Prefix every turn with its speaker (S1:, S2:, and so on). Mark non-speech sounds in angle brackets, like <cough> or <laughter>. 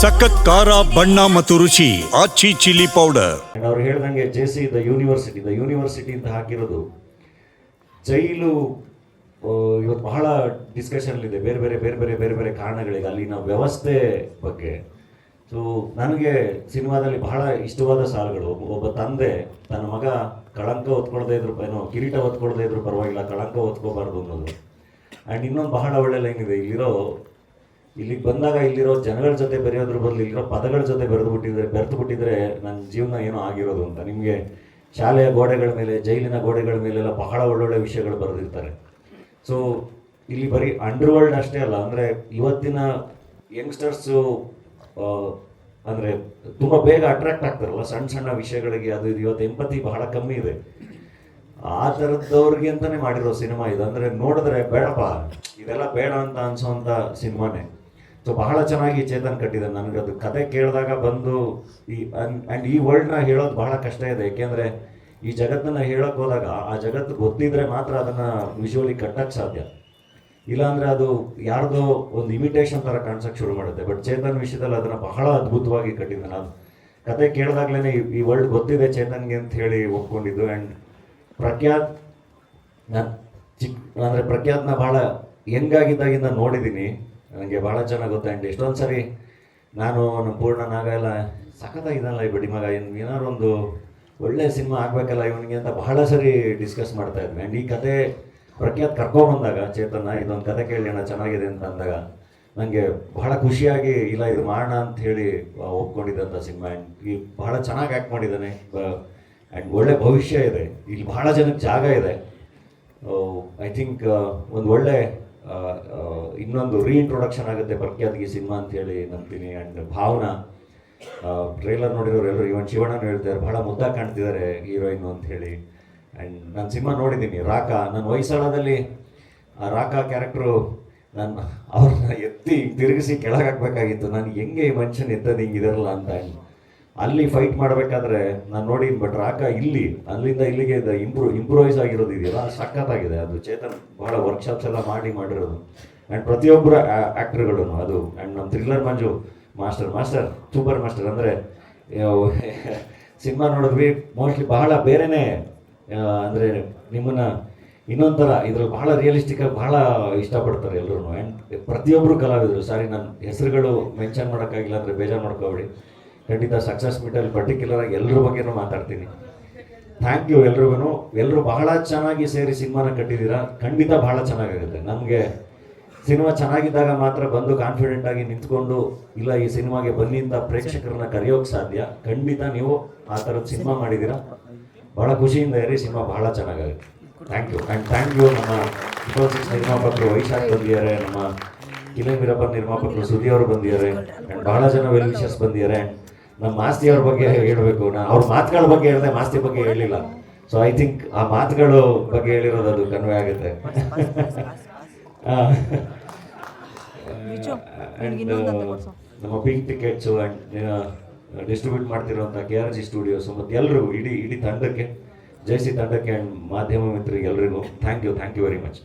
S1: ಸಖತ್ ಖಾರ, ಬಣ್ಣ ಮತ್ತು ರುಚಿ ಆಚಿ ಚಿಲ್ಲಿ ಪೌಡರ್
S2: ಅವ್ರು ಹೇಳ್ದಂಗೆ J C the university the university ಅಂತ ಹಾಕಿರೋದು ಜೈಲು ಇವತ್ತು ಬಹಳ ಡಿಸ್ಕಷನ್ ಇದೆ. ಬೇರೆ ಬೇರೆ ಬೇರೆ ಬೇರೆ ಬೇರೆ ಬೇರೆ ಕಾರಣಗಳಿಗೆ ಅಲ್ಲಿನ ವ್ಯವಸ್ಥೆ ಬಗ್ಗೆ. ಸೊ ನನಗೆ ಸಿನಿಮಾದಲ್ಲಿ ಬಹಳ ಇಷ್ಟವಾದ ಸಾಲುಗಳು. ಒಬ್ಬ- ತಂದೆ, ತನ್ನ ಮಗ ಕಳಂಕ ಹೊತ್ಕೊಳ್ದೇ ಇದ್ರು, ಏನೋ ಕಿರೀಟ ಹೊತ್ಕೊಳ್ದೇ ಇದ್ರು, ಪರವಾಗಿಲ್ಲ, ಕಳಂಕ ಹೊತ್ಕೋಬಾರ್ದು ಅನ್ನೋದು. ಆ್ಯಂಡ್ ಇನ್ನೊಂದು ಬಹಳ ಒಳ್ಳೆ ಲೈನ್ ಇದೆ. ಇಲ್ಲಿರೋ ಇಲ್ಲಿಗೆ ಬಂದಾಗ ಇಲ್ಲಿರೋ ಜನಗಳ ಜೊತೆ ಬೆರೆಯೋದ್ರ ಬದಲು ಇಲ್ಲಿರೋ ಪದಗಳ ಜೊತೆ ಬೆರೆದು ಬಿಟ್ಟಿದ್ರೆ ಬೆರೆದು ಬಿಟ್ಟಿದ್ರೆ ನನ್ನ ಜೀವನ ಏನೋ ಆಗಿರೋದು ಅಂತ. ನಿಮಗೆ ಶಾಲೆಯ ಗೋಡೆಗಳ ಮೇಲೆ, ಜೈಲಿನ ಗೋಡೆಗಳ ಮೇಲೆಲ್ಲ ಬಹಳ ಒಳ್ಳೊಳ್ಳೆ ವಿಷಯಗಳು ಬರೆದಿರ್ತಾರೆ. ಸೊ ಇಲ್ಲಿ ಬರೀ ಅಂಡರ್ ವರ್ಲ್ಡ್ ಅಷ್ಟೇ ಅಲ್ಲ, ಅಂದರೆ ಇವತ್ತಿನ ಯಂಗ್ಸ್ಟರ್ಸು ಅಂದರೆ ತುಂಬ ಬೇಗ ಅಟ್ರಾಕ್ಟ್ ಆಗ್ತಾರಲ್ಲ, ಸಣ್ಣ ಸಣ್ಣ ವಿಷಯಗಳಿಗೆ ಅದು ಇದು. ಇವತ್ತು ಎಂಪತಿ ಬಹಳ ಕಮ್ಮಿ ಇದೆ. ಆ ಥರದವ್ರಿಗೆ ಅಂತಾನೆ ಮಾಡಿರೋ ಸಿನಿಮಾ ಇದು. ಅಂದರೆ ನೋಡಿದ್ರೆ ಬೇಡಪ್ಪ, ಇದೆಲ್ಲ ಬೇಡ ಅಂತ ಅನ್ಸೋಂಥ ಸಿನಿಮಾನೇ. ಸೊ ಬಹಳ ಚೆನ್ನಾಗಿ ಚೇತನ್ ಕಟ್ಟಿದ್ದಾನೆ ನನಗೆ ಅದು ಕತೆ ಕೇಳಿದಾಗ ಬಂದು ಈ ಆ್ಯಂಡ್ ಈ ವರ್ಲ್ಡ್ನ ಹೇಳೋದು ಬಹಳ ಕಷ್ಟ ಇದೆ. ಏಕೆಂದರೆ ಈ ಜಗತ್ತನ್ನು ಹೇಳೋಕ್ಕೆ ಹೋದಾಗ ಆ ಜಗತ್ತು ಗೊತ್ತಿದ್ರೆ ಮಾತ್ರ ಅದನ್ನು ವಿಜುವಲಿ ಕಟ್ಟಕ್ಕೆ ಸಾಧ್ಯ. ಇಲ್ಲಾಂದರೆ ಅದು ಯಾರ್ದೋ ಒಂದು ಇಮಿಟೇಷನ್ ಥರ ಕಾಣಿಸೋಕ್ಕೆ ಶುರು ಮಾಡುತ್ತೆ. ಬಟ್ ಚೇತನ್ ವಿಷಯದಲ್ಲಿ ಅದನ್ನು ಬಹಳ ಅದ್ಭುತವಾಗಿ ಕಟ್ಟಿದ್ದೆ ನಾನು ಕತೆ ಕೇಳಿದಾಗ್ಲೇ ಈ ವರ್ಲ್ಡ್ ಗೊತ್ತಿದೆ ಚೇತನ್ಗೆ ಅಂತ ಹೇಳಿ ಒಪ್ಕೊಂಡಿದ್ದು. ಆ್ಯಂಡ್ ಪ್ರಖ್ಯಾತ್, ನಾನು ಚಿಕ್ಕ ಅಂದರೆ ಪ್ರಖ್ಯಾತ್ನ ಭಾಳ ಹೆಂಗಾಗಿದ್ದಾಗಿಂದ ನೋಡಿದ್ದೀನಿ ನನಗೆ ಭಾಳ ಚೆನ್ನಾಗಿ ಗೊತ್ತು ಆ್ಯಂಡ್ ಎಷ್ಟೊಂದು ಸರಿ ನಾನು ನಮ್ಮ ಪೂರ್ಣ ನಾಗ ಎಲ್ಲ ಸಖತ್ತಾಗಿದ್ದಾನಲ್ಲ ಈ ಬಿಡಿ ಮಗ ಏನು ಏನಾದ್ರು ಒಂದು ಒಳ್ಳೆ ಸಿನಿಮಾ ಆಗಬೇಕಲ್ಲ ಇವನಿಗೆ ಅಂತ ಬಹಳ ಸರಿ ಡಿಸ್ಕಸ್ ಮಾಡ್ತಾ ಇದ್ವಿ. ಆ್ಯಂಡ್ ಈ ಕತೆ ಪ್ರಖ್ಯಾತ್ ಕರ್ಕೊಂಬಂದಾಗ ಚೇತನ ಇದೊಂದು ಕತೆ ಕೇಳೋಣ ಚೆನ್ನಾಗಿದೆ ಅಂತ ಅಂದಾಗ ನನಗೆ ಬಹಳ ಖುಷಿಯಾಗಿ, ಇಲ್ಲ ಇದು ಮಾಡೋಣ ಅಂತ ಹೇಳಿ ಒಪ್ಕೊಂಡಿದ್ದಂಥ ಸಿನಿಮಾ. ಆ್ಯಂಡ್ ಈ ಬಹಳ ಚೆನ್ನಾಗಿ ಆ್ಯಕ್ಟ್ ಮಾಡಿದ್ದಾನೆ. ಆ್ಯಂಡ್ ಒಳ್ಳೆ ಭವಿಷ್ಯ ಇದೆ. ಇಲ್ಲಿ ಬಹಳ ಜನಕ್ಕೆ ಜಾಗ ಇದೆ. ಐ ಥಿಂಕ್ ಒಂದು ಒಳ್ಳೆ ಇನ್ನೊಂದು ರೀಇಂಟ್ರೊಡಕ್ಷನ್ ಆಗುತ್ತೆ ಈ ಸಿನಿಮಾ ಅಂತ ಹೇಳಿ ನಂಬ್ತೀನಿ. ಆ್ಯಂಡ್ ಭಾವನಾ ಟ್ರೇಲರ್ ನೋಡಿರೋರು ಎಲ್ಲರೂ ಇವನ್ ಶಿವಣ್ಣನ ಹೇಳ್ತಾರೆ ಬಹಳ ಮುದ್ದಾಗಿ ಕಾಣ್ತಿದ್ದಾರೆ ಹೀರೋಯಿನ್ ಅಂತ ಹೇಳಿ. ಆ್ಯಂಡ್ ನಾನು ಸಿನಿಮಾ ನೋಡಿದ್ದೀನಿ. ರಾಕ ನನ್ನ ವಯಸ್ಸಾಳದಲ್ಲಿ ಆ ರಾಕ ಕ್ಯಾರೆಕ್ಟ್ರು ನಾನು ಅವ್ರನ್ನ ಎತ್ತಿ ತಿರುಗಿಸಿ ಕೆಳಗೆ ಹಾಕ್ಬೇಕಾಗಿತ್ತು ನಾನು ಹೆಂಗೆ ಈ ಮನುಷ್ಯನ ಎತ್ತದ ಹಿಂಗಿದಾರಲ್ಲ ಅಂತ. ಅಲ್ಲಿ ಫೈಟ್ ಮಾಡಬೇಕಾದ್ರೆ ನಾನು ನೋಡಿ ಬಟ್ ರಾಕ ಇಲ್ಲಿ, ಅಲ್ಲಿಂದ ಇಲ್ಲಿಗೆ ಇಂಪ್ರೂವ್ ಇಂಪ್ರೂವೈಸ್ ಆಗಿರೋದು ಇದೆಯಲ್ಲ, ಸಖತ್ತಾಗಿದೆ. ಅದು ಚೇತನ್ ಬಹಳ ವರ್ಕ್ಶಾಪ್ಸ್ ಎಲ್ಲ ಮಾಡಿ ಮಾಡಿರೋದು. ಆ್ಯಂಡ್ ಪ್ರತಿಯೊಬ್ಬರ ಆ್ಯಕ್ಟರ್ಗಳು ಅದು ಆ್ಯಂಡ್ ನಮ್ಮ thriller Manju master master super master ಅಂದರೆ ಸಿನಿಮಾ ನೋಡಿದ್ವಿ ಮೋಸ್ಟ್ಲಿ ಬಹಳ ಬೇರೆನೇ ಅಂದರೆ ನಿಮ್ಮನ್ನ ಇನ್ನೊಂಥರ, ಇದ್ರಲ್ಲಿ ಬಹಳ ರಿಯಲಿಸ್ಟಿಕ್ ಆಗಿ ಬಹಳ ಇಷ್ಟಪಡ್ತಾರೆ ಎಲ್ಲರೂ ಆ್ಯಂಡ್ ಪ್ರತಿಯೊಬ್ಬರು ಕಲಾವಿದರು. ಸಾರಿ ನನ್ನ ಹೆಸರುಗಳು ಮೆನ್ಷನ್ ಮಾಡೋಕ್ಕಾಗಿಲ್ಲ ಅಂದರೆ ಬೇಜಾರು ಮಾಡ್ಕೋಬೇಡಿ. ಖಂಡಿತ ಸಕ್ಸಸ್ ಮೀಟಲ್ಲಿ ಪರ್ಟಿಕ್ಯುಲರ್ ಆಗಿ ಎಲ್ಲರ ಬಗ್ಗೆನೂ ಮಾತಾಡ್ತೀನಿ. ಥ್ಯಾಂಕ್ ಯು ಎಲ್ರಿಗೂ ಎಲ್ಲರೂ ಬಹಳ ಚೆನ್ನಾಗಿ ಸೇರಿ ಸಿನಿಮಾನ ಕಟ್ಟಿದ್ದೀರಾ ಖಂಡಿತ ಬಹಳ ಚೆನ್ನಾಗಿರುತ್ತೆ ನಮಗೆ ಸಿನಿಮಾ ಚೆನ್ನಾಗಿದ್ದಾಗ ಮಾತ್ರ ಬಂದು ಕಾನ್ಫಿಡೆಂಟ್ ಆಗಿ ನಿಂತ್ಕೊಂಡು ಇಲ್ಲ, ಈ ಸಿನಿಮಾಗೆ ಬನ್ನಿ ಅಂತ ಪ್ರೇಕ್ಷಕರನ್ನ ಕರೆಯೋಕೆ ಸಾಧ್ಯ. ಖಂಡಿತ ನೀವು ಆ ಥರದ ಸಿನಿಮಾ ಮಾಡಿದ್ದೀರಾ ಬಹಳ ಖುಷಿಯಿಂದ ಇರಿ, ಸಿನಿಮಾ ಬಹಳ ಚೆನ್ನಾಗಾಗುತ್ತೆ. Thank you and thank you ನಮ್ಮ ನಿರ್ಮಾಪಕರು, ವೈಶಾಖ್ ಬಂದಿದ್ದಾರೆ, ನಮ್ಮ ಕಿಲೆ ವೀರಪ್ಪ ನಿರ್ಮಾಪಕರು ಅವರು ಬಂದಿದ್ದಾರೆ ಆ್ಯಂಡ್ ಬಹಳ ಜನ ವೆಲ್ ವಿಶಸ್ ಬಂದಿದ್ದಾರೆ. ಆ್ಯಂಡ್ ನಮ್ಮ ಮಾಸ್ತಿಯವ್ರ ಬಗ್ಗೆ ಹೇಳಬೇಕು. ನಾ ಅವ್ರ ಮಾತುಗಳ ಬಗ್ಗೆ ಹೇಳಿದೆ ಮಾಸ್ತಿ ಬಗ್ಗೆ ಹೇಳಿಲ್ಲ. ಸೊ ಐ ಥಿಂಕ್ ಆ ಮಾತುಗಳು ಬಗ್ಗೆ ಹೇಳಿರೋದು ಅದು ಕನ್ವೆ ಆಗುತ್ತೆ. <laughs> ಆ್ಯಂಡ್ ನಮ್ಮ ಪಿಂಕ್ ಟಿಕೆಟ್ಸು ಆ್ಯಂಡ್ ಡಿಸ್ಟ್ರಿಬ್ಯೂಟ್ ಮಾಡ್ತಿರುವಂಥ ಕೆ ಆರ್ ಜಿ ಸ್ಟುಡಿಯೋಸು ಮತ್ತು ಎಲ್ರಿಗೂ ಇಡೀ ಇಡೀ ತಂಡಕ್ಕೆ ಜೈಸಿ ತಂಡಕ್ಕೆ ಆ್ಯಂಡ್ ಮಾಧ್ಯಮ ಮಿತ್ರರಿಗೆ ಎಲ್ರಿಗೂ thank you thank you very much